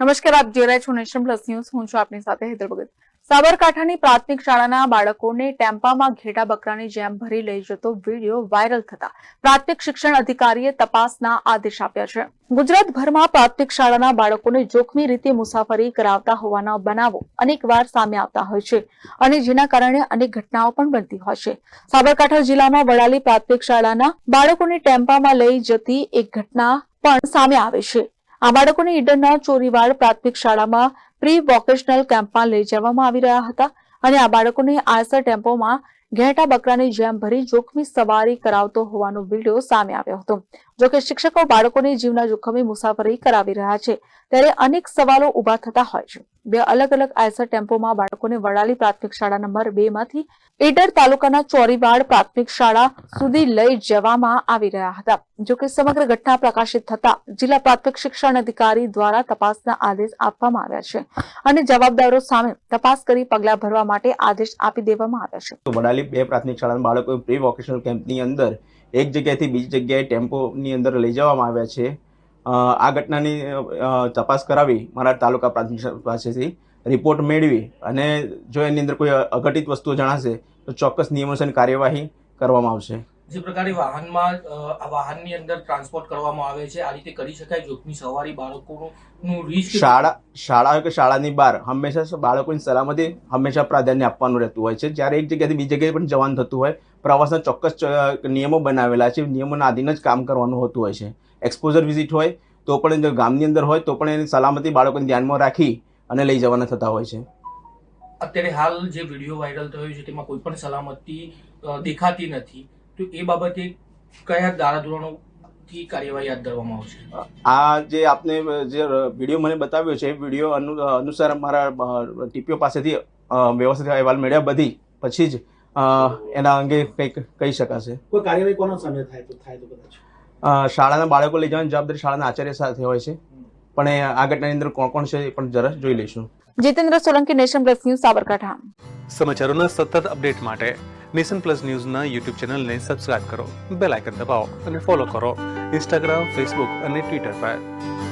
નમસ્કાર, આપ જોઈ રહ્યા છો નેશન પ્લસ ન્યૂઝ. હું છું આપની સાથે હેતર ભગત સાબરકાંઠાની પ્રાથમિક શાળાના બાળકોને ટેમ્પામાં ઘેટા બકરાની જેમ ભરી લઈ જતો વીડિયો વાયરલ થતા પ્રાથમિક શિક્ષણ અધિકારીએ તપાસના આદેશ આપ્યા છે. ગુજરાતભરમાં પ્રાથમિક શાળાના બાળકોને જોખમી રીતે મુસાફરી કરાવતા હોવાના બનાવો અનેકવાર સામે આવતા હોય છે અને જેના કારણે અનેક ઘટનાઓ પણ બનતી હોય છે. સાબરકાંઠા જિલ્લામાં વડાલી પ્રાથમિક શાળાના બાળકોને ટેમ્પામાં લઈ જતી એક ઘટના પણ સામે આવે છે. આ બાળકોને ઈડરના ચોરીવાડ પ્રાથમિક શાળામાં પ્રી વોકેશનલ કેમ્પમાં લઈ જવામાં આવી રહ્યા હતા અને આ બાળકોને આયસર ટેમ્પોમાં ઘેટા બકરાની જેમ ભરી જોખમી સવારી કરાવતો હોવાનો વીડિયો સામે આવ્યો હતો. જોકે શિક્ષકો બાળકોને જીવના જોખમે મુસાફરી કરાવી રહ્યા છે, ત્યારે અનેક સવાલો ઊભા થતા હોય છે. બે અલગ અલગ આયસર ટેમ્પોમાં બાળકોને વડાલી પ્રાથમિક શાળા નંબર બે માંથી એડર તાલુકાના ચોરીવાડ પ્રાથમિક શાળા સુધી લઈ જવામાં આવી રહ્યા હતા. જોકે સમગ્ર ઘટના પ્રકાશિત થતા જિલ્લા પ્રાથમિક શિક્ષણ અધિકારી દ્વારા તપાસના આદેશ આપવામાં આવ્યા છે અને જવાબદારો સામે તપાસ કરી પગલાં ભરવા માટે આદેશ આપી દેવામાં આવ્યા છે. વડાલી બે પ્રાથમિક શાળાના બાળકો પ્રી વોકેશનલ કેમ્પની અંદર એક જગ્યાએથી બીજી જગ્યાએ ટેમ્પોની અંદર લઈ જવામાં આવ્યા છે. આ ઘટનાની તપાસ કરાવી મારા તાલુકા પ્રાથમિક પાસેથી રિપોર્ટ મેળવી અને જો એની અંદર કોઈ અઘટિત વસ્તુઓ જણાશે તો ચોક્કસ નિયમોસન કાર્યવાહી કરવામાં આવશે. જે પ્રકારે વાહનમાં આ વાહનની અંદર ટ્રાન્સપોર્ટ કરવામાં આવે છે આ રીતે કરી શકાય? જોખમી સવારી બાળકોનું રિસ્ક શાળા શાળા હોય કે શાળાની બહાર હંમેશા બાળકોની સલામતી હંમેશા પ્રાધાન્ય આપવાનું રહેતું હોય છે. જ્યારે એક જગ્યાએથી બીજી જગ્યાએ પણ જવાનું થતું હોય પ્રવાસના ચોક્કસ નિયમો બનાવેલા છે. નિયમોના આધીન જ કામ કરવાનું હોતું હોય છે. એક્સપોઝર વિઝિટ હોય તો પણ જો ગામની અંદર હોય તો પણ એની સલામતી બાળકોને ધ્યાનમાં રાખી અને લઈ જવાના થતા હોય છે. અત્યારે હાલ જે વીડિયો વાયરલ થયો છે તેમાં કોઈ પણ સલામતી દેખાતી નથી. તો એ બાબતે કયા ધારાધોરણોથી કાર્યવાહી હાથ ધરવામાં આવશે? આ જે આપને જે વીડિયો મને બતાવ્યો છે એ વીડિયો અનુ અનુસાર મારા ટીપીઓ પાસેથી વ્યવસ્થિત અહેવાલ મેળવ્યા બધી. પછી જ એના અંગે કંઈક કહી શકાશે. કોઈ કાર્યવાહી કોનો સામે થાય તો થાય તો કદાચ. શાળાના બાળકો લઈ જવાની જવાબદારી શાળાના આચાર્ય સાથે હોય છે. પણ એ આ ઘટનાની અંદર કોણ કોણ છે એ પણ જરા જોઈ લઈશું. Jitendra Solanki nation plus news Sabarkantha. સમાચારોના સતત અપડેટ માટે નેશન પ્લસ ન્યૂઝના યુટ્યુબ ચેનલને સબસ્ક્રાઇબ કરો બેલ આઇકન દબાવો અને ફોલો કરો ઇન્સ્ટાગ્રામ ફેસબુક અને ટ્વિટર પર.